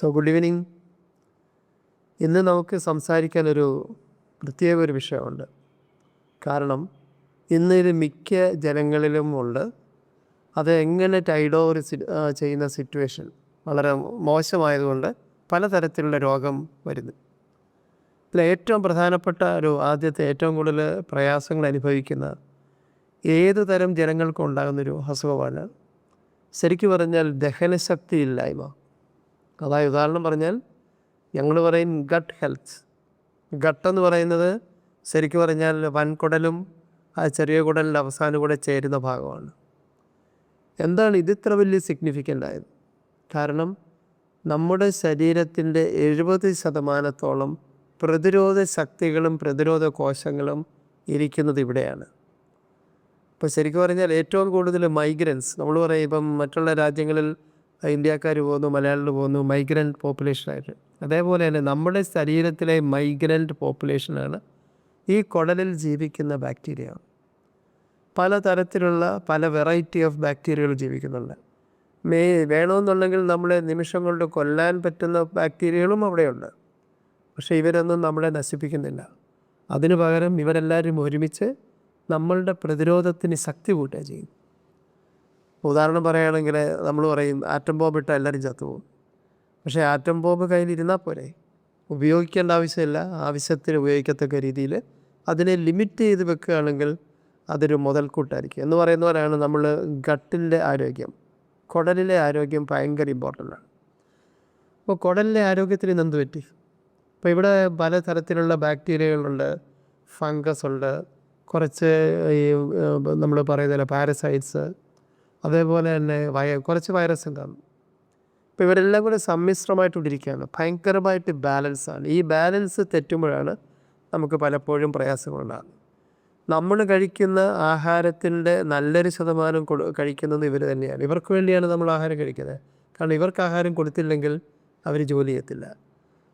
So good evening ഇന്ന് നമുക്ക് സംസാരിക്കാൻ ഒരു പ്രത്യേക ഒരു വിഷയമുണ്ട്. കാരണം ഇന്ന് ഇത് മിക്ക ജനങ്ങളിലും ഉണ്ട്. അത് എങ്ങനെ ടൈഡ് ഓവർ ചെയ്യുന്ന സിറ്റുവേഷൻ വളരെ മോശമായതുകൊണ്ട് പലതരത്തിലുള്ള രോഗം വരുന്നു. ഇതിൽ ഏറ്റവും പ്രധാനപ്പെട്ട ഒരു ആദ്യത്തെ ഏറ്റവും കൂടുതൽ പ്രയാസങ്ങൾ അനുഭവിക്കുന്ന ഏതു തരം ജനങ്ങൾക്കും ഉണ്ടാകുന്നൊരു അസുഖമാണ്. ശരിക്കു പറഞ്ഞാൽ ദഹനശക്തി ഇല്ലായ്മ. അതായത് ഉദാഹരണം പറഞ്ഞാൽ ഞങ്ങൾ പറയും ഗട്ട് ഹെൽത്ത് ഗട്ട് എന്ന് പറയുന്നത് ശരിക്കും പറഞ്ഞാൽ വൻകുടലും ആ ചെറിയ കുടലിന്റെ അവസാനം കൂടെ ചേരുന്ന ഭാഗമാണ്. എന്താണ് ഇത് ഇത്ര വലിയ സിഗ്നിഫിക്കന്റ് ആയത്? കാരണം നമ്മുടെ ശരീരത്തിന്റെ എഴുപത് ശതമാനത്തോളം പ്രതിരോധ ശക്തികളും പ്രതിരോധ കോശങ്ങളും ഇരിക്കുന്നത് ഇവിടെയാണ്. ഇപ്പോൾ ശരിക്കും പറഞ്ഞാൽ ഏറ്റവും കൂടുതൽ മൈഗ്രൻസ് നമ്മൾ പറയും ഇപ്പം മറ്റുള്ള രാജ്യങ്ങളിൽ ഇന്ത്യക്കാർ പോകുന്നു മലയാളികൾ പോകുന്നു മൈഗ്രന്റ് പോപ്പുലേഷനായിട്ട് അതേപോലെ തന്നെ നമ്മുടെ ശരീരത്തിലെ മൈഗ്രന്റ് പോപ്പുലേഷനാണ് ഈ കുടലിൽ ജീവിക്കുന്ന ബാക്ടീരിയ പല തരത്തിലുള്ള പല വെറൈറ്റി ഓഫ് ബാക്ടീരിയകൾ ജീവിക്കുന്നുണ്ട്. മേ വേണമെന്നുണ്ടെങ്കിൽ നമ്മളെ നിമിഷം കൊണ്ട് കൊല്ലാൻ പറ്റുന്ന ബാക്ടീരിയകളും അവിടെയുണ്ട്. പക്ഷേ ഇവരൊന്നും നമ്മളെ നശിപ്പിക്കുന്നില്ല. അതിനു പകരം ഇവരെല്ലാവരും ഒരുമിച്ച് നമ്മളുടെ പ്രതിരോധത്തിന് ശക്തി കൂട്ടുക ചെയ്യും. ഉദാഹരണം പറയുകയാണെങ്കിൽ നമ്മൾ പറയും ആറ്റം ബോംബ് ഇട്ടാൽ എല്ലാവരും ചത്തുപോകും. പക്ഷേ ആറ്റം ബോംബ് കയ്യിലിരുന്നാൽ പോരെ. ഉപയോഗിക്കേണ്ട ആവശ്യമില്ല. ആവശ്യത്തിന് ഉപയോഗിക്കത്തക്ക രീതിയിൽ അതിനെ ലിമിറ്റ് ചെയ്ത് വെക്കുകയാണെങ്കിൽ അതൊരു മുതൽക്കൂട്ടായിരിക്കും. എന്ന് പറയുന്ന പോലെയാണ് നമ്മൾ ഗട്ടിന്റെ ആരോഗ്യം. കുടലിലെ ആരോഗ്യം ഭയങ്കര ഇമ്പോർട്ടന്റ് ആണ്. അപ്പോൾ കുടലിലെ ആരോഗ്യത്തിന് ഇന്ന് എന്ത് പറ്റി? അപ്പോൾ ഇവിടെ പലതരത്തിലുള്ള ബാക്ടീരിയകളുണ്ട് ഫംഗസ് ഉണ്ട് കുറച്ച് ഈ നമ്മൾ പറയുന്നില്ല പാരസൈറ്റ്സ് അതേപോലെ തന്നെ വയ കുറച്ച് വൈറസും കാണും അപ്പോൾ ഇവരെല്ലാം കൂടെ സമ്മിശ്രമായിട്ടുണ്ടിരിക്കുകയാണ് ഭയങ്കരമായിട്ട് ബാലൻസാണ് ഈ ബാലൻസ് തെറ്റുമ്പോഴാണ് നമുക്ക് പലപ്പോഴും പ്രയാസങ്ങളുണ്ടാകുന്നത് നമ്മൾ കഴിക്കുന്ന ആഹാരത്തിന്റെ നല്ലൊരു ശതമാനം കൊടു കഴിക്കുന്നത് ഇവർ തന്നെയാണ്. ഇവർക്ക് വേണ്ടിയാണ് നമ്മൾ ആഹാരം കഴിക്കുന്നത്. കാരണം ഇവർക്ക് ആഹാരം കൊടുത്തില്ലെങ്കിൽ അവർ ജോലി ചെയ്യത്തില്ല.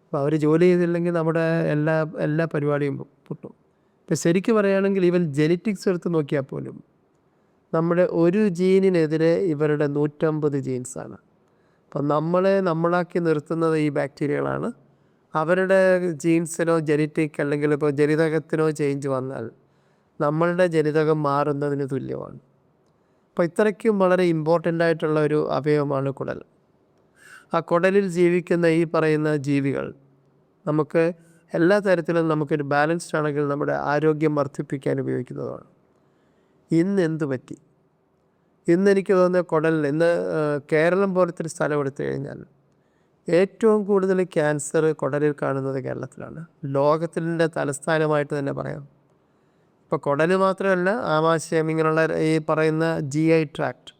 അപ്പോൾ അവർ ജോലി ചെയ്തില്ലെങ്കിൽ നമ്മുടെ എല്ലാ എല്ലാ പരിപാടിയും പൊട്ടും. ഇപ്പം ശരിക്കും പറയുകയാണെങ്കിൽ ഇവൻ ജെനറ്റിക്സ് എടുത്ത് നോക്കിയാൽ പോലും നമ്മുടെ ഒരു ജീനിനെതിരെ ഇവരുടെ നൂറ്റമ്പത് ജീൻസാണ്. അപ്പം നമ്മളെ നമ്മളാക്കി നിർത്തുന്നത് ഈ ബാക്ടീരിയകളാണ്. അവരുടെ ജീൻസിനോ ജനറ്റിക് അല്ലെങ്കിൽ ഇപ്പോൾ ജനിതകത്തിനോ ചേഞ്ച് വന്നാൽ നമ്മളുടെ ജനിതകം മാറുന്നതിന് തുല്യമാണ്. അപ്പോൾ ഇത്രയ്ക്കും വളരെ ഇമ്പോർട്ടന്റ് ആയിട്ടുള്ള ഒരു അവയവമാണ് കുടൽ. ആ കുടലിൽ ജീവിക്കുന്ന ഈ പറയുന്ന ജീവികൾ നമുക്ക് എല്ലാ തരത്തിലും നമുക്കൊരു ബാലൻസ്ഡ് ആണെങ്കിൽ നമ്മുടെ ആരോഗ്യം വർദ്ധിപ്പിക്കാൻ ഉപയോഗിക്കുന്നതാണ്. ഇന്ന് എന്ത് പറ്റി? ഇന്ന് എനിക്ക് തോന്നുന്ന കുടലിൽ ഇന്ന് കേരളം പോലത്തെ ഒരു സ്ഥലം എടുത്തു കഴിഞ്ഞാൽ ഏറ്റവും കൂടുതൽ ക്യാൻസർ കുടലിൽ കാണുന്നത് കേരളത്തിലാണ്. ലോകത്തിന്റെ തലസ്ഥാനമായിട്ട് തന്നെ പറയാം. ഇപ്പോൾ കുടൽ മാത്രമല്ല ആമാശയം ഇങ്ങനെയുള്ള ഈ പറയുന്ന ജി ഐ ട്രാക്ട്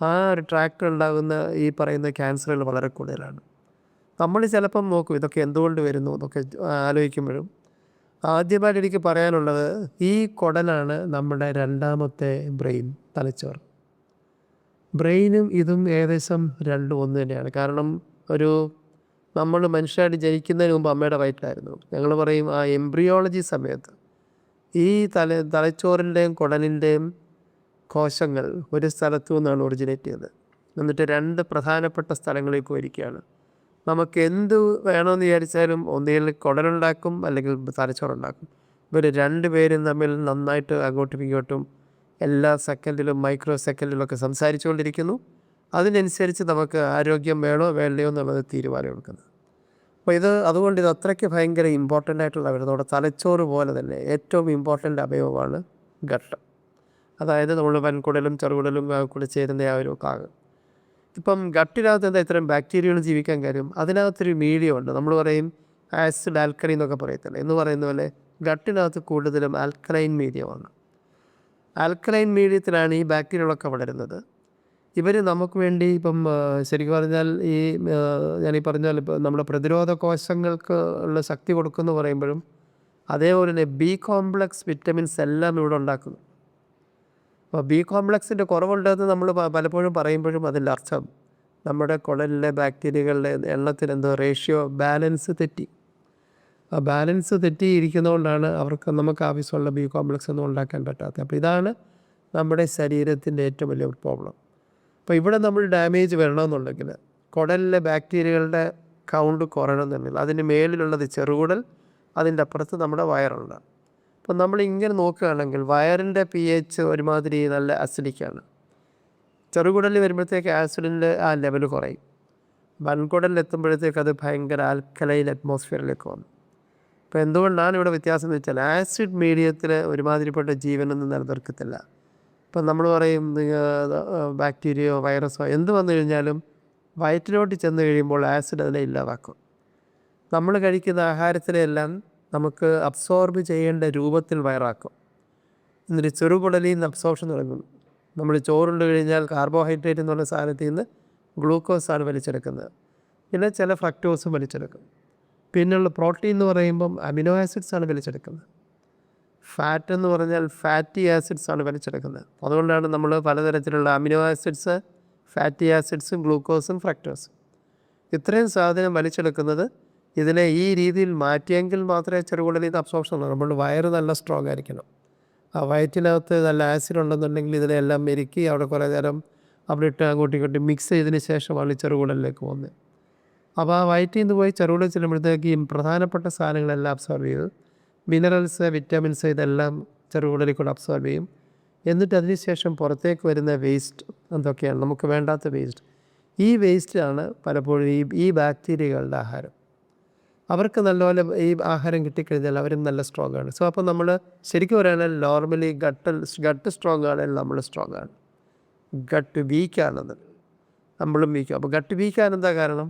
ആ ഒരു ട്രാക്ട് ഉണ്ടാകുന്ന ഈ പറയുന്ന ക്യാൻസറുകൾ വളരെ കൂടുതലാണ്. നമ്മൾ ചിലപ്പം നോക്കും ഇതൊക്കെ എന്തുകൊണ്ട് വരുന്നു എന്നൊക്കെ ആലോചിക്കുമ്പോഴും ആദ്യമായിട്ട് എനിക്ക് പറയാനുള്ളത് ഈ കുടലാണ് നമ്മുടെ രണ്ടാമത്തെ ബ്രെയിൻ തലച്ചോർ ബ്രെയിനും ഇതും ഏകദേശം രണ്ടും ഒന്ന് തന്നെയാണ്. കാരണം ഒരു നമ്മൾ മനുഷ്യരായിട്ട് ജനിക്കുന്നതിന് മുമ്പ് അമ്മയുടെ വയറ്റിലായിരുന്നു ഞങ്ങൾ പറയും ആ എംബ്രിയോളജി സമയത്ത് ഈ തല തലച്ചോറിന്റെയും കുടലിന്റെയും കോശങ്ങൾ ഒരു സ്ഥലത്തു നിന്നാണ് ഒറിജിനേറ്റ് ചെയ്തത് എന്നിട്ട് രണ്ട് പ്രധാനപ്പെട്ട സ്ഥലങ്ങളിൽ പോയിരിക്കുകയാണ്. നമുക്ക് എന്ത് വേണമെന്ന് വിചാരിച്ചാലും ഒന്നുകിൽ കുടലുണ്ടാക്കും അല്ലെങ്കിൽ തലച്ചോറുണ്ടാക്കും. ഇവർ രണ്ട് പേരും തമ്മിൽ നന്നായിട്ട് അങ്ങോട്ടും ഇങ്ങോട്ടും എല്ലാ സെക്കൻഡിലും മൈക്രോ സെക്കൻഡിലൊക്കെ സംസാരിച്ചുകൊണ്ടിരിക്കുന്നു. അതിനനുസരിച്ച് നമുക്ക് ആരോഗ്യം വേണോ വേണ്ടയോ എന്നുള്ളത് തീരുമാനം എടുക്കുന്നത്. അപ്പോൾ ഇത് അതുകൊണ്ട് ഇത് അത്രയ്ക്ക് ഭയങ്കര ഇമ്പോർട്ടന്റ് ആയിട്ടുള്ള നമ്മുടെ തലച്ചോറ് പോലെ തന്നെ ഏറ്റവും ഇമ്പോർട്ടന്റ് അവയവമാണ് ഘട്ടം. അതായത് നമ്മൾ വൻകുടലും ചെറുകുടലും കൂടെ ചേരുന്ന ആ ഒരു ഭാഗം. ഇപ്പം ഗട്ടിനകത്ത് എന്താ ഇത്തരം ബാക്ടീരിയകൾ ജീവിക്കാൻ കാര്യം? അതിനകത്തൊരു മീഡിയം ഉണ്ട്. നമ്മൾ പറയും ആസിഡ് ആൽക്കലൈൻ എന്നൊക്കെ പറയത്തില്ല? എന്ന് പറയുന്ന പോലെ ഗട്ടിനകത്ത് കൂടുതലും ആൽക്കലൈൻ മീഡിയമാണ് ആൽക്കലൈൻ മീഡിയത്തിലാണ് ഈ ബാക്ടീരിയകളൊക്കെ വളരുന്നത്. ഇവർ നമുക്ക് വേണ്ടി ഇപ്പം ശരിക്കും പറഞ്ഞാൽ ഈ ഞാൻ പറഞ്ഞാൽ ഇപ്പം നമ്മുടെ പ്രതിരോധ കോശങ്ങൾക്ക് ഉള്ള ശക്തി കൊടുക്കുമെന്ന് പറയുമ്പോഴും അതേപോലെ തന്നെ ബി കോംപ്ലക്സ് വിറ്റമിൻസ് എല്ലാം ഇവിടെ ഉണ്ടാക്കുന്നു. അപ്പോൾ ബി കോംപ്ലക്സിന്റെ കുറവുണ്ടെന്ന് നമ്മൾ പലപ്പോഴും പറയുമ്പോഴും അതിന്റെ അർത്ഥം നമ്മുടെ കുടലിലെ ബാക്ടീരിയകളുടെ എണ്ണത്തിന് എന്തോ റേഷ്യോ ബാലൻസ് തെറ്റി. ബാലൻസ് തെറ്റിയിരിക്കുന്നതുകൊണ്ടാണ് അവർക്ക് നമുക്ക് ആവശ്യമുള്ള ബി കോംപ്ലക്സ് ഒന്നും ഉണ്ടാക്കാൻ പറ്റാത്തത്. അപ്പോൾ ഇതാണ് നമ്മുടെ ശരീരത്തിന്റെ ഏറ്റവും വലിയ പ്രോബ്ലം അപ്പോൾ ഇവിടെ നമ്മൾ ഡാമേജ് വരണമെന്നുണ്ടെങ്കിൽ കുടലിലെ ബാക്ടീരിയകളുടെ കൗണ്ട് കുറയണം കുറയണമെന്നുണ്ടെങ്കിൽ അതിന് മേലിലുള്ളത് ചെറുകുടൽ അതിന്റെ അപ്പുറത്ത് നമ്മുടെ വയറുണ്ട്. അപ്പോൾ നമ്മൾ ഇങ്ങനെ നോക്കുകയാണെങ്കിൽ വയറിന്റെ പി എച്ച് ഒരുമാതിരി നല്ല അസിഡിക്കാണ് ചെറുകുടലിൽ വരുമ്പോഴത്തേക്ക് ആസിഡിന്റെ ആ ലെവൽ കുറയും. വൻകുടലിൽ എത്തുമ്പോഴത്തേക്ക് അത് ഭയങ്കര ആൽക്കലൈൻ അറ്റ്മോസ്ഫിയറിലേക്ക് വന്നു. അപ്പോൾ എന്തുകൊണ്ടാണ് ഇവിടെ വ്യത്യാസം എന്ന് വെച്ചാൽ ആസിഡ് മീഡിയത്തിൽ ഒരുമാതിരിപ്പെട്ട ജീവനൊന്നും നിലനിർക്കത്തില്ല ഇപ്പം നമ്മൾ പറയും ബാക്ടീരിയയോ വൈറസോ എന്ത് വന്നു കഴിഞ്ഞാലും വയറ്റിലോട്ട് ചെന്ന് കഴിയുമ്പോൾ ആസിഡ് അതിനെ ഇല്ലാതാക്കും. നമ്മൾ കഴിക്കുന്ന ആഹാരത്തിലെല്ലാം നമുക്ക് അബ്സോർബ് ചെയ്യേണ്ട രൂപത്തിൽ വയറാക്കും. എന്നിട്ട് ചെറുകുടലിൽ നിന്ന് അബ്സോർപ്ഷൻ തുടങ്ങും നമ്മൾ ചോറുണ്ട് കഴിഞ്ഞാൽ കാർബോഹൈഡ്രേറ്റ് എന്നുള്ള സാധനത്തിൽ നിന്ന് ഗ്ലൂക്കോസാണ് വലിച്ചെടുക്കുന്നത്. പിന്നെ ചില ഫ്രക്ടോസും വലിച്ചെടുക്കും. പിന്നെയുള്ള പ്രോട്ടീൻ എന്ന് പറയുമ്പം അമിനോ ആസിഡ്സ് ആണ് വലിച്ചെടുക്കുന്നത്. ഫാറ്റ് എന്ന് പറഞ്ഞാൽ ഫാറ്റി ആസിഡ്സ് ആണ് വലിച്ചെടുക്കുന്നത്. അതുകൊണ്ടാണ് നമ്മൾ പലതരത്തിലുള്ള അമിനോ ആസിഡ്സ് ഫാറ്റി ആസിഡ്സും ഗ്ലൂക്കോസും ഫ്രക്ടോസും. ഇത്രയും സാധനം വലിച്ചെടുക്കുന്നത് ഇതിനെ ഈ രീതിയിൽ മാറ്റിയെങ്കിൽ മാത്രമേ ചെറുകുടലിൽ നിന്ന് അബ്സോർപ്ഷൻ ഉള്ളൂ നമ്മൾ വയറ് നല്ല സ്ട്രോങ് ആയിരിക്കണം. ആ വയറ്റിനകത്ത് നല്ല ആസിഡ് ഉണ്ടെന്നുണ്ടെങ്കിൽ ഇതിനെല്ലാം മെരുക്കി അവിടെ കുറേ നേരം അവിടെ ഇട്ട് അങ്ങോട്ടും ഇങ്ങോട്ടും മിക്സ് ചെയ്തതിന് ശേഷമാണ് ചെറുകുടലിലേക്ക് പോകുന്നത്. അപ്പോൾ ആ വയറ്റിൽ നിന്ന് പോയി ചെറുകുടൽ ചെല്ലുമ്പോഴത്തേക്ക് ഈ പ്രധാനപ്പെട്ട സാധനങ്ങളെല്ലാം അബ്സോർബ് ചെയ്ത്. മിനറൽസ് വിറ്റാമിൻസ് ഇതെല്ലാം ചെറുകുടലിൽ കൂടെ അബ്സോർബ് ചെയ്യും. എന്നിട്ട് അതിനുശേഷം പുറത്തേക്ക് വരുന്ന വേസ്റ്റ് എന്തൊക്കെയാണ്? നമുക്ക് വേണ്ടാത്ത വേസ്റ്റ് ഈ വേസ്റ്റാണ് പലപ്പോഴും ഈ ഈ ബാക്ടീരിയകളുടെ ആഹാരം. അവർക്ക് നല്ലപോലെ ഈ ആഹാരം കിട്ടിക്കഴിഞ്ഞാൽ അവരും നല്ല സ്ട്രോങ് ആണ്. സോ അപ്പോൾ നമ്മൾ ശരിക്കും പറയുകയാണെങ്കിൽ നോർമലി ഗട്ട് ഗട്ട് സ്ട്രോങ് ആണെങ്കിൽ നമ്മൾ സ്ട്രോങ് ആണ്. ഗട്ട് വീക്കാണത് നമ്മളും വീക്കും അപ്പോൾ ഗട്ട് വീക്കാൻ എന്താ കാരണം?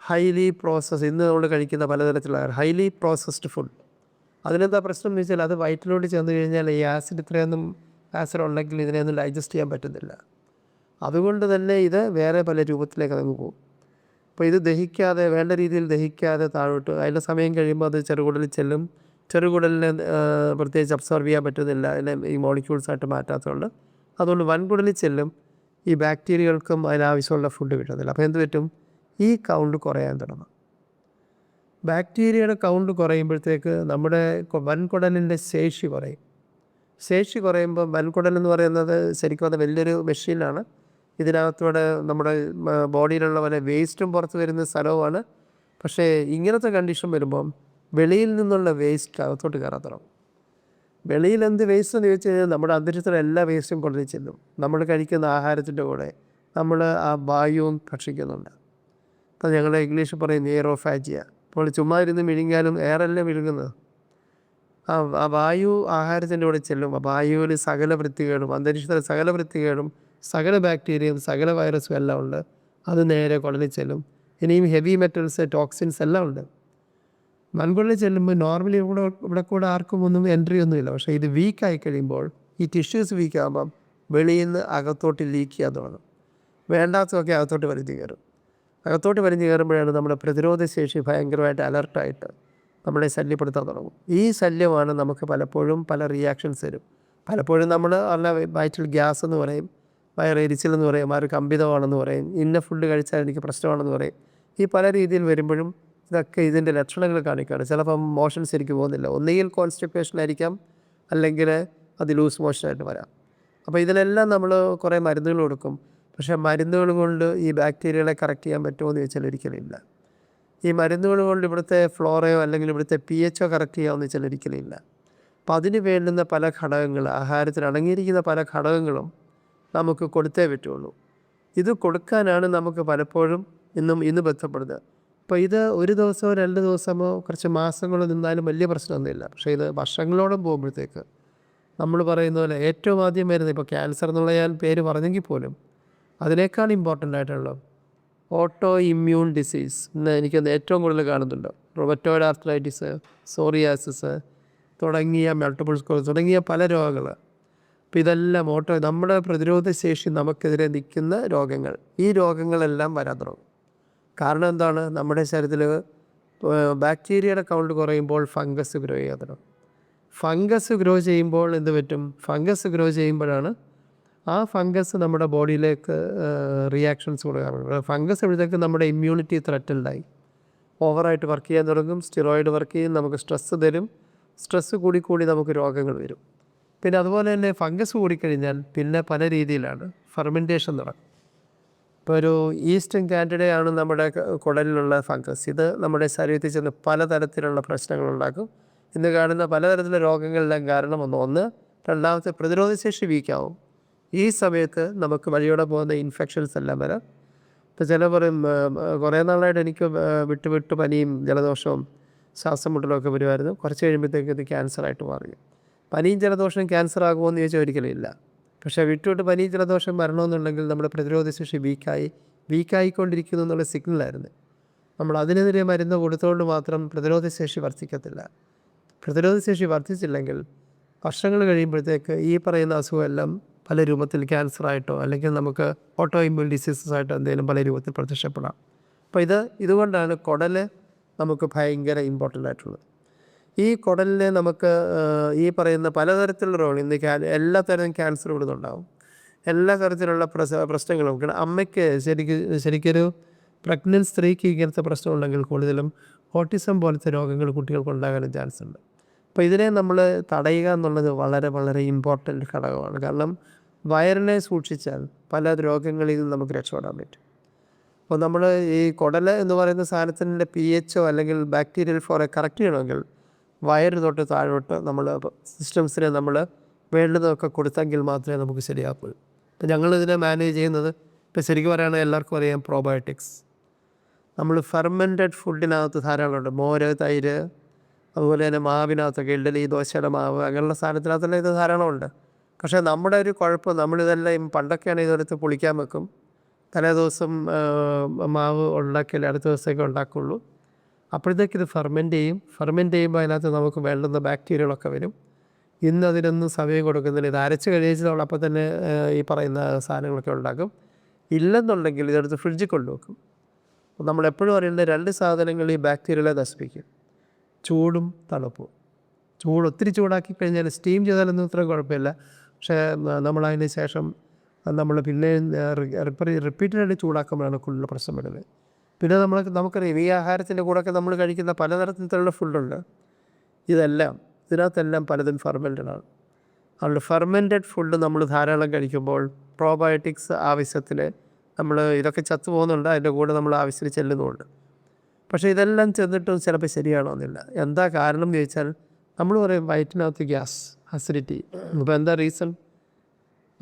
ഹൈലി പ്രോസസ് ഇന്ന് നമ്മൾ കഴിക്കുന്ന പലതരത്തിലുള്ള ഹൈലി പ്രോസസ്ഡ് ഫുഡ് അതിനെന്താ പ്രശ്നം എന്ന് വെച്ചാൽ അത് വയറ്റിലോട്ട് ചെന്ന് കഴിഞ്ഞാൽ ഈ ആസിഡ് ഇത്രയൊന്നും ആസിഡ് ഉണ്ടെങ്കിൽ ഇതിനെയൊന്നും ഡൈജസ്റ്റ് ചെയ്യാൻ പറ്റുന്നില്ല. അതുകൊണ്ട് തന്നെ ഇത് വേറെ പല രൂപത്തിലേക്ക് നമുക്ക് പോകും. അപ്പോൾ ഇത് ദഹിക്കാതെ വേണ്ട രീതിയിൽ ദഹിക്കാതെ താഴോട്ട് അതിന്റെ സമയം കഴിയുമ്പോൾ അത് ചെറുകുടലിൽ ചെല്ലും. ചെറുകുടലിനെ പ്രത്യേകിച്ച് അബ്സോർവ് ചെയ്യാൻ പറ്റുന്നില്ല. അതിനെ ഈ മോളിക്യൂൾസായിട്ട് മാറ്റാത്തതുകൊണ്ട്. അതുകൊണ്ട് വൻകുടലിൽ ചെല്ലും. ഈ ബാക്ടീരിയകൾക്കും അതിനാവശ്യമുള്ള ഫുഡ് കിട്ടുന്നില്ല അപ്പോൾ എന്ത് പറ്റും? ഈ കൗണ്ട് കുറയാൻ തുടങ്ങും. ബാക്ടീരിയയുടെ കൗണ്ട് കുറയുമ്പോഴത്തേക്ക് നമ്മുടെ വൻകുടലിന്റെ ശേഷി കുറയും. ശേഷി കുറയുമ്പോൾ വൻകുടൽ എന്ന് പറയുന്നത് ശരിക്കും അത് വലിയൊരു മെഷീനാണ്. ഇതിനകത്തൂടെ നമ്മുടെ ബോഡിയിലുള്ള പല വേസ്റ്റും പുറത്ത് വരുന്ന സ്ഥലവുമാണ്. പക്ഷേ ഇങ്ങനത്തെ കണ്ടീഷൻ വരുമ്പം വെളിയിൽ നിന്നുള്ള വേസ്റ്റ് അകത്തോട്ട് കയറാൻ തുടങ്ങും. വെളിയിൽ എന്ത് വേസ്റ്റ് എന്ന് ചോദിച്ചു കഴിഞ്ഞാൽ നമ്മുടെ അന്തരീക്ഷത്തിലെ എല്ലാ വേസ്റ്റും കൊണ്ടു ചെല്ലും. നമ്മൾ കഴിക്കുന്ന ആഹാരത്തിന്റെ കൂടെ നമ്മൾ ആ വായുവും ഭക്ഷിക്കുന്നുണ്ട്. അപ്പം ഞങ്ങൾ ഇംഗ്ലീഷ് പറയും എയറോഫാജിയ അപ്പോൾ ചുമ്മാ ഇരുന്ന് മിഴുങ്ങിയാലും എയറല്ലേ മിഴുങ്ങുന്നത് ആ ആ വായു ആഹാരത്തിന്റെ കൂടെ ചെല്ലും. ആ വായുവിൽ സകല വൃത്തികേടും അന്തരീക്ഷത്തിലെ സകല വൃത്തികേടും സകല ബാക്ടീരിയയും സകല വൈറസും എല്ലാം ഉണ്ട്. അത് നേരെ കുടലിൽ ചെല്ലും. ഇനിയും ഹെവി മെറ്റൽസ് ടോക്സിൻസ് എല്ലാം ഉണ്ട്. മൺകുള്ളിൽ ചെല്ലുമ്പോൾ നോർമലി ഇവിടെ ഇവിടെ കൂടെ ആർക്കും ഒന്നും എൻട്രി ഒന്നുമില്ല. പക്ഷേ ഇത് വീക്കായി കഴിയുമ്പോൾ ഈ ടിഷ്യൂസ് വീക്കാകുമ്പം വെളിയിൽ നിന്ന് അകത്തോട്ട് ലീക്ക് ചെയ്യാൻ തുടങ്ങും. വേണ്ടാത്തതൊക്കെ അകത്തോട്ട് വരുത്തി കയറും. അകത്തോട്ട് വലിഞ്ഞു കയറുമ്പോഴാണ് നമ്മുടെ പ്രതിരോധ ശേഷി ഭയങ്കരമായിട്ട് അലർട്ടായിട്ട് നമ്മളെ ശല്യപ്പെടുത്താൻ തുടങ്ങും. ഈ ശല്യമാണ് നമുക്ക് പലപ്പോഴും പല റിയാക്ഷൻസ് തരും. പലപ്പോഴും നമ്മൾ നല്ല വയറ്റിൽ ഗ്യാസ് എന്ന് പറയും വയറെരിച്ചിൽ എന്ന് പറയും ഒരു കമ്പിതമാണെന്ന് പറയും ഇന്ന ഫുഡ് കഴിച്ചാൽ എനിക്ക് പ്രശ്നമാണെന്ന് പറയും. ഈ പല രീതിയിൽ വരുമ്പോഴും ഇതൊക്കെ ഇതിന്റെ ലക്ഷണങ്ങൾ കാണിക്കുകയാണ് ചിലപ്പം മോഷൻ ശരിക്കും പോകുന്നില്ല. ഒന്നുകിൽ കോൺസ്റ്റിപ്പേഷൻ ആയിരിക്കാം അല്ലെങ്കിൽ അത് ലൂസ് മോഷനായിട്ട് വരാം. അപ്പോൾ ഇതിലെല്ലാം നമ്മൾ കുറേ മരുന്നുകൾ കൊടുക്കും. പക്ഷേ മരുന്നുകൾ കൊണ്ട് ഈ ബാക്ടീരിയകളെ കറക്റ്റ് ചെയ്യാൻ പറ്റുമോ എന്ന് ചോദിച്ചാൽ ഒരിക്കലും ഇല്ല ഈ മരുന്നുകൾ കൊണ്ട് ഇവിടുത്തെ ഫ്ലോറയോ അല്ലെങ്കിൽ ഇവിടുത്തെ പി എച്ചോ കറക്റ്റ് ചെയ്യാമെന്ന് വെച്ചാൽ ഒരിക്കലും ഇല്ല അപ്പം അതിന് വേണ്ടുന്ന പല ഘടകങ്ങൾ ആഹാരത്തിൽ അടങ്ങിയിരിക്കുന്ന പല ഘടകങ്ങളും നമുക്ക് കൊടുത്തേ പറ്റുള്ളൂ. ഇത് കൊടുക്കാനാണ് നമുക്ക് പലപ്പോഴും ഇന്നും ഇന്ന് ബന്ധപ്പെടുന്നത്. അപ്പോൾ ഇത് ഒരു ദിവസമോ രണ്ട് ദിവസമോ കുറച്ച് മാസങ്ങളോ നിന്നാലും വലിയ പ്രശ്നമൊന്നുമില്ല. പക്ഷേ ഇത് വർഷങ്ങളോളം പോകുമ്പോഴത്തേക്ക് നമ്മൾ പറയുന്ന പോലെ ഏറ്റവും ആദ്യം വരുന്നത് ഇപ്പോൾ ക്യാൻസർ എന്നുള്ള ഞാൻ പേര് പറഞ്ഞെങ്കിൽ പോലും അതിനേക്കാൾ ഇമ്പോർട്ടന്റ് ആയിട്ടുള്ള ഓട്ടോ ഇമ്മ്യൂൺ ഡിസീസ് ഇന്ന് എനിക്കത് ഏറ്റവും കൂടുതൽ കാണുന്നുണ്ട്. റൊബറ്റോയിഡ് ആർത്രൈറ്റിസ് സോറിയാസിസ് തുടങ്ങിയ മൾട്ടിപ്പിൾ സ്കോർ തുടങ്ങിയ പല രോഗങ്ങൾ. അപ്പോൾ ഇതെല്ലാം ഓട്ടോ നമ്മുടെ പ്രതിരോധ ശേഷി നമുക്കെതിരെ നിൽക്കുന്ന രോഗങ്ങൾ. ഈ രോഗങ്ങളെല്ലാം വരാൻ തുടങ്ങും. കാരണം എന്താണ്? നമ്മുടെ ശരീരത്തിൽ ബാക്ടീരിയയുടെ കൗണ്ട് കുറയുമ്പോൾ ഫംഗസ് ഗ്രോ ചെയ്യാൻ തുടങ്ങും. ഫംഗസ് ഗ്രോ ചെയ്യുമ്പോൾ എന്ത് പറ്റും? ഫംഗസ് ഗ്രോ ചെയ്യുമ്പോഴാണ് ആ ഫംഗസ് നമ്മുടെ ബോഡിയിലേക്ക് റിയാക്ഷൻസ് കൊടുക്കാറുണ്ട് ഫംഗസ് എഴുതേക്ക് നമ്മുടെ ഇമ്മ്യൂണിറ്റി ത്രെറ്റൽഡായി ഓവറായിട്ട് വർക്ക് ചെയ്യാൻ തുടങ്ങും സ്റ്റിറോയിഡ് വർക്ക് ചെയ്യും നമുക്ക് സ്ട്രെസ്സ് തരും. സ്ട്രെസ്സ് കൂടി കൂടി നമുക്ക് രോഗങ്ങൾ വരും. പിന്നെ അതുപോലെ തന്നെ ഫംഗസ് കൂടിക്കഴിഞ്ഞാൽ പിന്നെ പല രീതിയിലാണ് ഫെർമെന്റേഷൻ നടക്കും. ഇപ്പോൾ ഒരു ഈസ്റ്റേൺ കാൻഡിഡയാണ് നമ്മുടെ കുടലിലുള്ള ഫംഗസ്. ഇത് നമ്മുടെ ശരീരത്തിൽ ചെന്ന് പലതരത്തിലുള്ള പ്രശ്നങ്ങൾ ഉണ്ടാക്കും. ഇന്ന് കാണുന്ന പലതരത്തിലുള്ള രോഗങ്ങളെല്ലാം കാരണം ഒന്ന് ഒന്ന് രണ്ടാമത്തെ പ്രതിരോധശേഷി വീക്കാവും ഈ സമയത്ത് നമുക്ക് വഴിയോടെ പോകുന്ന ഇൻഫെക്ഷൻസ് എല്ലാം വരാം. ഇപ്പോൾ ചില പറയും കുറേ നാളായിട്ട് എനിക്ക് വിട്ട് പനിയും ജലദോഷവും ശ്വാസം മുട്ടലൊക്കെ വരുമായിരുന്നു. കുറച്ച് കഴിയുമ്പോഴത്തേക്ക് ഇത് ക്യാൻസറായിട്ട് മാറി. പനിയും ജലദോഷവും ക്യാൻസർ ആകുമോ എന്ന് ചോദിച്ചാൽ ഒരിക്കലും ഇല്ല. പക്ഷേ വിട്ടുവിട്ട് പനിയും ജലദോഷം വരണമെന്നുണ്ടെങ്കിൽ നമ്മുടെ പ്രതിരോധശേഷി വീക്കായി വീക്കായിക്കൊണ്ടിരിക്കുന്നു എന്നുള്ള സിഗ്നലായിരുന്നു നമ്മൾ അതിനെതിരെ മരുന്ന് കൊടുത്തുകൊണ്ട് മാത്രം പ്രതിരോധശേഷി വർദ്ധിക്കത്തില്ല. പ്രതിരോധശേഷി വർദ്ധിച്ചില്ലെങ്കിൽ വർഷങ്ങൾ കഴിയുമ്പോഴത്തേക്ക് ഈ പറയുന്ന അസുഖമെല്ലാം പല രൂപത്തിൽ ക്യാൻസറായിട്ടോ അല്ലെങ്കിൽ നമുക്ക് ഓട്ടോ ഇമ്മ്യൂൺ ഡിസീസസ് ആയിട്ടോ എന്തെങ്കിലും പല രൂപത്തിൽ പ്രത്യക്ഷപ്പെടാം. അപ്പോൾ ഇത് ഇതുകൊണ്ടാണ് കുടൽ നമുക്ക് ഭയങ്കര ഇമ്പോർട്ടന്റ് ആയിട്ടുള്ളത്. ഈ കുടലിനെ നമുക്ക് ഈ പറയുന്ന പലതരത്തിലുള്ള റോൾ ഇന്ന് ക്യാ എല്ലാ തരം ക്യാൻസർ ഇവിടുന്നുണ്ടാവും എല്ലാ തരത്തിലുള്ള പ്രസ പ്രശ്നങ്ങളും കാരണം അമ്മയ്ക്ക് ശരിക്കും ശരിക്കൊരു പ്രഗ്നന്റ് സ്ത്രീക്ക് ഇങ്ങനത്തെ പ്രശ്നമുണ്ടെങ്കിൽ കൂടുതലും ഓട്ടിസം പോലത്തെ രോഗങ്ങൾ കുട്ടികൾക്ക് ഉണ്ടാകാനും ചാൻസ് ഉണ്ട്. അപ്പോൾ ഇതിനെ നമ്മൾ തടയുക എന്നുള്ളത് വളരെ വളരെ ഇമ്പോർട്ടന്റ് ഘടകമാണ്. കാരണം വയറിനെ സൂക്ഷിച്ചാൽ പല രോഗങ്ങളിൽ നിന്ന് നമുക്ക് രക്ഷപ്പെടാൻ പറ്റും. അപ്പോൾ നമ്മൾ ഈ കുടൽ എന്ന് പറയുന്ന സാധനത്തിന്റെ പി എച്ചോ അല്ലെങ്കിൽ ബാക്ടീരിയൽ ഫോറെ കറക്റ്റ് ചെയ്യണമെങ്കിൽ വയറ് തൊട്ട് താഴോട്ട് നമ്മൾ സിസ്റ്റംസിനെ നമ്മൾ വേണ്ടതൊക്കെ കൊടുത്തെങ്കിൽ മാത്രമേ നമുക്ക് ശരിയാക്കുള്ളൂ ഇപ്പം ഞങ്ങളിതിനെ മാനേജ് ചെയ്യുന്നത് ഇപ്പം ശരിക്കും പറയുകയാണെങ്കിൽ എല്ലാവർക്കും അറിയാം പ്രോബയോട്ടിക്സ് നമ്മൾ ഫെർമെന്റഡ് ഫുഡിനകത്ത് ധാരാളമുണ്ട്. മോര് തൈര് അതുപോലെ തന്നെ മാവിനകത്തൊക്കെ ഇഡലി ദോശയുടെ മാവ് അങ്ങനെയുള്ള സാധനത്തിനകത്തെല്ലാം ഇത് ധാരാളമുണ്ട്. പക്ഷേ നമ്മുടെ ഒരു കുഴപ്പം നമ്മളിതെല്ലാം പണ്ടൊക്കെയാണ് ഇതെടുത്ത് പൊളിക്കാൻ വെക്കും. തലേ ദിവസം മാവ് ഉണ്ടാക്കിയാൽ അടുത്ത ദിവസമൊക്കെ ഉണ്ടാക്കുള്ളൂ. അപ്പോഴത്തേക്ക് ഇത് ഫെർമെന്റ് ചെയ്യും. ഫെർമെന്റ് ചെയ്യുമ്പോൾ അതിനകത്ത് നമുക്ക് വേണ്ടുന്ന ബാക്ടീരിയകളൊക്കെ വരും. ഇന്ന് അതിനൊന്നും സമയം കൊടുക്കുന്നില്ല. ഇത് അരച്ച് നമ്മൾ അപ്പോൾ തന്നെ ഈ പറയുന്ന സാധനങ്ങളൊക്കെ ഉണ്ടാക്കും ഇല്ലെന്നുണ്ടെങ്കിൽ ഇതെടുത്ത് ഫ്രിഡ്ജിൽ കൊണ്ടുവെക്കും. എപ്പോഴും അറിയേണ്ട രണ്ട് സാധനങ്ങൾ ഈ ബാക്ടീരിയകളെ നശിപ്പിക്കും. ചൂടും തണുപ്പും. ചൂട് ഒത്തിരി ചൂടാക്കി കഴിഞ്ഞാൽ സ്റ്റീം ചെയ്താലൊന്നും ഇത്ര കുഴപ്പമില്ല. പക്ഷേ നമ്മൾ അതിന് ശേഷം നമ്മൾ പിന്നെ റിപ്പീറ്റഡായിട്ട് ചൂടാക്കുമ്പോഴാണ് കൂടുതൽ പ്രശ്നം വരുന്നത്. പിന്നെ നമ്മൾ നമുക്കറിയാം ഈ ആഹാരത്തിന്റെ കൂടെയൊക്കെ നമ്മൾ കഴിക്കുന്ന പലതരത്തിലുള്ള ഫുഡുണ്ട്. ഇതെല്ലാം ഇതിനകത്തെല്ലാം പലതും ഫെർമെന്റഡ് ആണ്. അതുകൊണ്ട് ഫെർമെന്റഡ് ഫുഡ് നമ്മൾ ധാരാളം കഴിക്കുമ്പോൾ പ്രോബയോട്ടിക്സ് ആവശ്യത്തിൽ നമ്മൾ ഇതൊക്കെ ചത്തു പോകുന്നുണ്ട് അതിന്റെ കൂടെ നമ്മൾ ആവശ്യത്തിൽ ചെല്ലുന്നുമുണ്ട്. പക്ഷേ ഇതെല്ലാം ചെന്നിട്ടും ചിലപ്പോൾ ശരിയാണോ എന്നില്ല എന്താ കാരണം ചോദിച്ചാൽ നമ്മൾ പറയും വയറ്റിനകത്ത് ഗ്യാസ്. അസിഡിറ്റി അപ്പോൾ എന്താ റീസൺ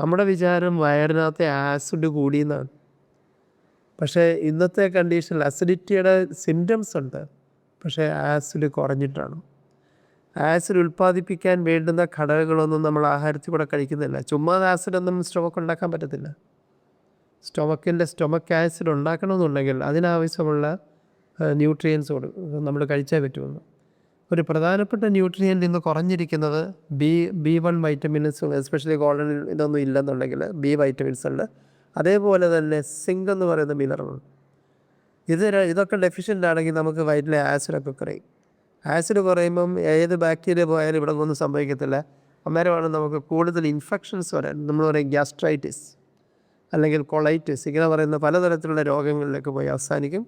നമ്മുടെ വിചാരം വയറിനകത്തെ ആസിഡ് കൂടിയെന്നാണ്. പക്ഷേ ഇന്നത്തെ കണ്ടീഷനിൽ അസിഡിറ്റിയുടെ സിംറ്റംസ് ഉണ്ട്. പക്ഷേ ആസിഡ് കുറഞ്ഞിട്ടാണ്. ആസിഡ് ഉൽപ്പാദിപ്പിക്കാൻ വേണ്ടുന്ന ഘടകങ്ങളൊന്നും നമ്മൾ ആഹാരത്തിൽ കൂടെ കഴിക്കുന്നില്ല. ചുമ്മാ ആസിഡൊന്നും സ്റ്റൊമക്ക് ഉണ്ടാക്കാൻ പറ്റത്തില്ല. സ്റ്റൊമക്കിന്റെ സ്റ്റൊമക്ക് ആസിഡ് ഉണ്ടാക്കണമെന്നുണ്ടെങ്കിൽ അതിനാവശ്യമുള്ള ന്യൂട്രിയൻസ് നമ്മൾ കഴിച്ചേ പറ്റുമെന്ന് ഒരു പ്രധാനപ്പെട്ട ന്യൂട്രിയന്റ് ഇന്ന് കുറഞ്ഞിരിക്കുന്നത് B B one vitamins especially golden ഇതൊന്നും ഇല്ലെന്നുണ്ടെങ്കിൽ ബി വൈറ്റമിൻസ് ഉണ്ട്. അതേപോലെ തന്നെ സിങ്ക് എന്ന് പറയുന്ന മിനറൽ ഇത് ഇതൊക്കെ ഡെഫിഷ്യന്റ് ആണെങ്കിൽ നമുക്ക് വയറ്റിലെ ആസിഡൊക്കെ കുറയും. ആസിഡ് കുറയുമ്പം ഏത് ബാക്ടീരിയ പോയാലും ഇവിടെ ഒന്നും സംഭവിക്കത്തില്ല. അന്നേരമാണ് നമുക്ക് കൂടുതൽ ഇൻഫെക്ഷൻസ് വരാൻ നമ്മൾ പറയും ഗ്യാസ്ട്രൈറ്റിസ് അല്ലെങ്കിൽ കൊളൈറ്റിസ് ഇങ്ങനെ പറയുന്ന പലതരത്തിലുള്ള രോഗങ്ങളിലേക്ക് പോയി അവസാനിക്കും.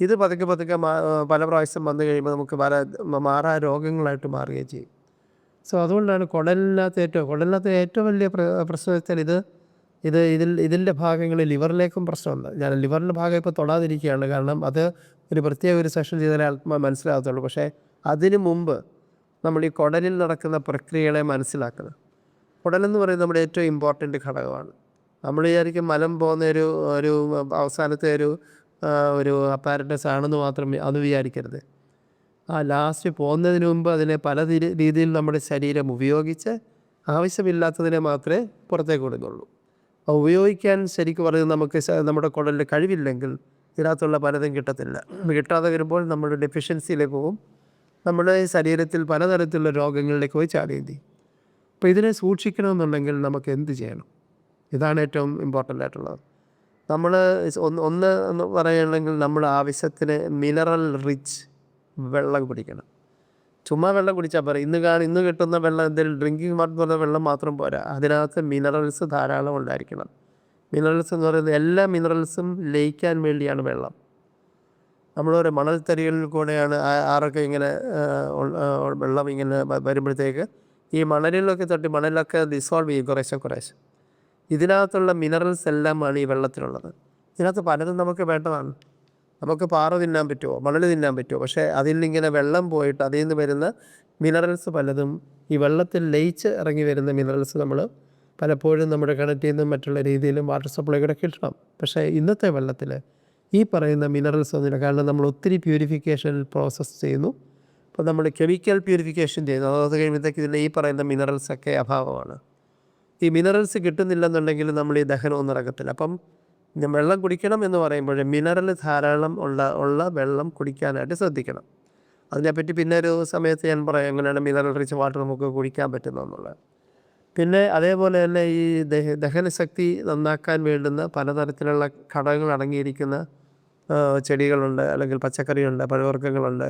ഇത് പതുക്കെ പതുക്കെ പല പ്രാവശ്യം വന്നു കഴിയുമ്പോൾ നമുക്ക് പല മാറാ രോഗങ്ങളായിട്ട് മാറുകയും ചെയ്യും. സോ അതുകൊണ്ടാണ് കുടലിനകത്ത് ഏറ്റവും കുടലിനകത്ത് ഏറ്റവും വലിയ പ്ര- പ്രശ്നം വെച്ചാൽ ഇത് ഇത് ഇതിൽ ഇതിന്റെ ഭാഗങ്ങളിൽ ലിവറിലേക്കും പ്രശ്നമുണ്ട്. ഞാൻ ലിവറിന്റെ ഭാഗം ഇപ്പോൾ തൊടാതിരിക്കുകയാണ്. കാരണം അത് ഒരു പ്രത്യേക ഒരു സെഷൻ ചെയ്താലേ ആത്മാ മനസ്സിലാകത്തുള്ളൂ. പക്ഷേ അതിനു മുമ്പ് നമ്മൾ ഈ കുടലിൽ നടക്കുന്ന പ്രക്രിയകളെ മനസ്സിലാക്കണം. കുടലെന്ന് പറയുന്നത് നമ്മുടെ ഏറ്റവും ഇമ്പോർട്ടന്റ് ഘടകമാണ്. നമ്മൾ വിചാരിക്കും മലം പോകുന്ന ഒരു ഒരു അവസാനത്തെ ഒരു ഒരു അപ്പാരറ്റസ് ആണെന്ന് മാത്രം അത് വിചാരിക്കരുത്. ആ ലാസ്റ്റ് പോകുന്നതിന് മുമ്പ് അതിനെ പല രീതിയിൽ നമ്മുടെ ശരീരം ഉപയോഗിച്ച് ആവശ്യമില്ലാത്തതിനെ മാത്രമേ പുറത്തേക്ക് കൊടുക്കുള്ളൂ അപ്പോൾ ഉപയോഗിക്കാൻ ശരിക്കും പറയുന്നത് നമുക്ക് നമ്മുടെ കുടലിൽ കഴിവില്ലെങ്കിൽ ഇതിനകത്തുള്ള പലതും കിട്ടത്തില്ല. കിട്ടാതെ വരുമ്പോൾ നമ്മുടെ ഡെഫിഷ്യൻസിയിലേക്ക് പോകും. നമ്മുടെ ശരീരത്തിൽ പലതരത്തിലുള്ള രോഗങ്ങളിലേക്ക് പോയി ചാടുകയും അപ്പോൾ ഇതിനെ സൂക്ഷിക്കണമെന്നുണ്ടെങ്കിൽ നമുക്ക് എന്ത് ചെയ്യണം? ഇതാണ് ഏറ്റവും ഇമ്പോർട്ടന്റ് ആയിട്ടുള്ളത്. നമ്മൾ ഒന്ന് ഒന്ന് എന്ന് പറയുകയാണെങ്കിൽ നമ്മൾ ആവശ്യത്തിന് മിനറൽ റിച്ച് വെള്ളം കുടിക്കണം. ചുമ്മാ വെള്ളം കുടിച്ചാൽ പോരാ. ഇന്ന് കാണും ഇന്ന് കിട്ടുന്ന വെള്ളം എന്തെങ്കിലും ഡ്രിങ്കിങ് വാട്ടർ പോലെ വെള്ളം മാത്രം പോരാ. അതിനകത്ത് മിനറൽസ് ധാരാളം ഉണ്ടായിരിക്കണം. മിനറൽസ് എന്ന് പറയുന്നത് എല്ലാ മിനറൽസും ലയിക്കാൻ വേണ്ടിയാണ് വെള്ളം. നമ്മളൊരു മണൽത്തരികളിൽ കൂടെയാണ് ആറൊക്കെ ഇങ്ങനെ വെള്ളം ഇങ്ങനെ വരുമ്പോഴത്തേക്ക് ഈ മണലിലൊക്കെ തട്ടി മണലൊക്കെ ഡിസോൾവ് ചെയ്യും കുറേശ്ശെ കുറേശ്ശെ. ഇതിനകത്തുള്ള മിനറൽസ് എല്ലാമാണ് ഈ വെള്ളത്തിലുള്ളത്. ഇതിനകത്ത് പലതും നമുക്ക് വേണ്ടതാണ്. നമുക്ക് പാറ തിന്നാൻ പറ്റുമോ മണൽ തിന്നാൻ പറ്റുമോ പക്ഷേ അതിൽ നിന്നിങ്ങനെ വെള്ളം പോയിട്ട് അതിൽ നിന്ന് വരുന്ന മിനറൽസ് പലതും ഈ വെള്ളത്തിൽ ലയിച്ച് ഇറങ്ങി വരുന്ന മിനറൽസ് നമ്മൾ പലപ്പോഴും നമ്മുടെ കിണറ്റിൽ നിന്നും മറ്റുള്ള രീതിയിലും വാട്ടർ സപ്ലൈ കൂടെ കിട്ടണം പക്ഷേ ഇന്നത്തെ വെള്ളത്തിൽ ഈ പറയുന്ന മിനറൽസ് ഒന്നുമില്ല. കാരണം നമ്മൾ ഒത്തിരി പ്യൂരിഫിക്കേഷൻ പ്രോസസ്സ് ചെയ്യുന്നു. അപ്പോൾ നമ്മൾ കെമിക്കൽ പ്യൂരിഫിക്കേഷൻ ചെയ്യുന്നു. അത് കഴിയുമ്പോഴത്തേക്ക് ഇതിന്റെ ഈ പറയുന്ന മിനറൽസൊക്കെ അഭാവമാണ്. ഈ മിനറൽസ് കിട്ടുന്നില്ലെന്നുണ്ടെങ്കിൽ നമ്മൾ ഈ ദഹനവും നടക്കത്തില്ല അപ്പം വെള്ളം കുടിക്കണം എന്ന് പറയുമ്പോൾ മിനറൽ ധാരാളം ഉള്ള ഉള്ള വെള്ളം കുടിക്കാനായിട്ട് ശ്രദ്ധിക്കണം. അതിനെപ്പറ്റി പിന്നെ ഒരു സമയത്ത് ഞാൻ പറയാം എങ്ങനെയാണ് മിനറൽ റിച്ച് വാട്ടർ നമുക്ക് കുടിക്കാൻ പറ്റുന്നതെന്നുള്ളത് പിന്നെ അതേപോലെ തന്നെ ഈ ദഹ ദഹനശക്തി നന്നാക്കാൻ വേണ്ടുന്ന പലതരത്തിലുള്ള ഘടകങ്ങൾ അടങ്ങിയിരിക്കുന്ന ചെടികളുണ്ട് അല്ലെങ്കിൽ പച്ചക്കറികളുണ്ട് പഴവർഗങ്ങളുണ്ട്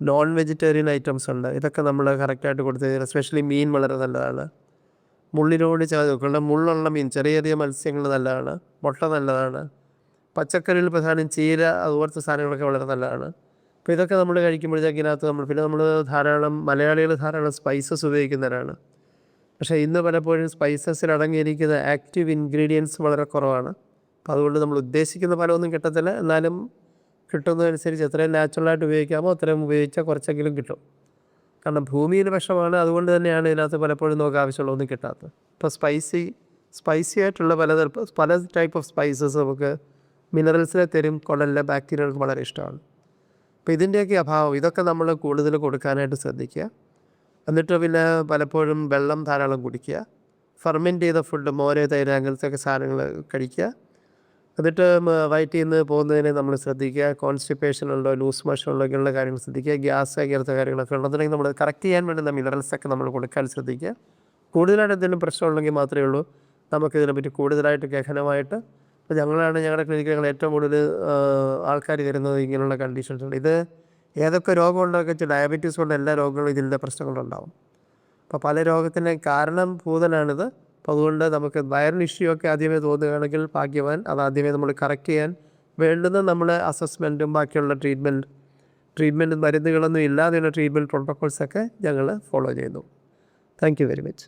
നോൺ വെജിറ്റേറിയൻ ഐറ്റംസ് ഉണ്ട്. ഇതൊക്കെ നമ്മൾ കറക്റ്റായിട്ട് കൊടുത്തു സ്പെഷ്യലി മീൻ വളരെ നല്ലതാണ്. മുള്ളിനോട് ചേർക്കുന്ന മുള്ളുള്ള മീൻ ചെറിയ ചെറിയ മത്സ്യങ്ങൾ നല്ലതാണ് മുട്ട നല്ലതാണ് പച്ചക്കറിയിൽ പ്രധാനം ചീര അതുപോലത്തെ സാധനങ്ങളൊക്കെ വളരെ നല്ലതാണ്. അപ്പോൾ ഇതൊക്കെ നമ്മൾ കഴിക്കുമ്പോഴത്തേക്ക് ഇതിനകത്ത് നമ്മൾ പിന്നെ നമ്മൾ ധാരാളം മലയാളികൾ ധാരാളം സ്പൈസസ് ഉപയോഗിക്കുന്നവരാണ്. പക്ഷേ ഇന്ന് പലപ്പോഴും സ്പൈസസിൽ അടങ്ങിയിരിക്കുന്ന ആക്റ്റീവ് ഇൻഗ്രീഡിയൻസ് വളരെ കുറവാണ്. അപ്പോൾ അതുകൊണ്ട് നമ്മൾ ഉദ്ദേശിക്കുന്ന ഫലമൊന്നും കിട്ടത്തില്ല. എന്നാലും കിട്ടുന്നതനുസരിച്ച് എത്രയും നാച്ചുറലായിട്ട് ഉപയോഗിക്കാമോ അത്രയും ഉപയോഗിച്ചാൽ കുറച്ചെങ്കിലും കിട്ടും. കാരണം ഭൂമിയിൽ വിഷമാണ് അതുകൊണ്ട് തന്നെയാണ് ഇതിനകത്ത് പലപ്പോഴും നമുക്ക് ആവശ്യമുള്ളതൊന്നും കിട്ടാത്തത്. ഇപ്പോൾ സ്പൈസി സ്പൈസി ആയിട്ടുള്ള പല പല ടൈപ്പ് ഓഫ് സ്പൈസസ് നമുക്ക് മിനറൽസിനെ തരും. കുടലിലെ ബാക്ടീരിയകൾക്ക് വളരെ ഇഷ്ടമാണ്. അപ്പോൾ ഇതിന്റെയൊക്കെ അഭാവം ഇതൊക്കെ നമ്മൾ കൂടുതൽ കൊടുക്കാനായിട്ട് ശ്രദ്ധിക്കുക. എന്നിട്ട് പിന്നെ പലപ്പോഴും വെള്ളം ധാരാളം കുടിക്കുക. ഫെർമെന്റ് ചെയ്ത ഫുഡ് മോര് തൈര് അങ്ങനത്തെ ഒക്കെ സാധനങ്ങൾ കഴിക്കുക. എന്നിട്ട് വയറ്റിൽ നിന്ന് പോകുന്നതിന് നമ്മൾ ശ്രദ്ധിക്കുക. കോൺസ്റ്റിപ്പേഷൻ ഉണ്ടോ ലൂസ് മോഷൻ ഉണ്ടോ ഇങ്ങനെയുള്ള കാര്യങ്ങൾ ശ്രദ്ധിക്കുക. ഗ്യാസ് അങ്ങനത്തെ കാര്യങ്ങളൊക്കെ ഉണ്ടെന്നുണ്ടെങ്കിൽ നമ്മൾ കറക്റ്റ് ചെയ്യാൻ വേണ്ടുന്ന മിനറൽസ് ഒക്കെ നമ്മൾ കൊടുക്കാൻ ശ്രദ്ധിക്കുക. കൂടുതലായിട്ട് എന്തെങ്കിലും പ്രശ്നമുണ്ടെങ്കിൽ മാത്രമേ ഉള്ളൂ. നമുക്ക് ഇതിനെപ്പറ്റി കൂടുതലായിട്ട് ഗഹനമായിട്ട്. ഞങ്ങളാണ് ഞങ്ങളുടെ ക്ലിനിക്കിൽ ഞങ്ങൾ ഏറ്റവും കൂടുതൽ ആൾക്കാർ വരുന്നത് ഇങ്ങനെയുള്ള കണ്ടീഷൻസ് ഉണ്ട് ഇത് ഏതൊക്കെ രോഗം ഉണ്ടൊക്കെ വെച്ചാൽ ഡയബറ്റീസ് കൊണ്ട് എല്ലാ രോഗങ്ങളും ഇതിന്റെ പ്രശ്നങ്ങളുണ്ടാവും. അപ്പോൾ പല രോഗത്തിന്റെ കാരണം ഭൂതനാണിത് അപ്പോൾ അതുകൊണ്ട് നമുക്ക് വയറിന് ഇഷ്യൂ ഒക്കെ ആദ്യമേ തോന്നുകയാണെങ്കിൽ ഭാഗ്യവാൻ അത് ആദ്യമേ നമ്മൾ കറക്റ്റ് ചെയ്യാൻ വേണ്ടുന്ന നമ്മൾ അസസ്മെന്റും ബാക്കിയുള്ള ട്രീറ്റ്മെന്റ് ട്രീറ്റ്മെന്റ് മരുന്നുകളൊന്നും ഇല്ലാതെയുള്ള ട്രീറ്റ്മെന്റ് പ്രോട്ടോക്കോൾസൊക്കെ ഞങ്ങൾ ഫോളോ ചെയ്യുന്നു. Thank you very much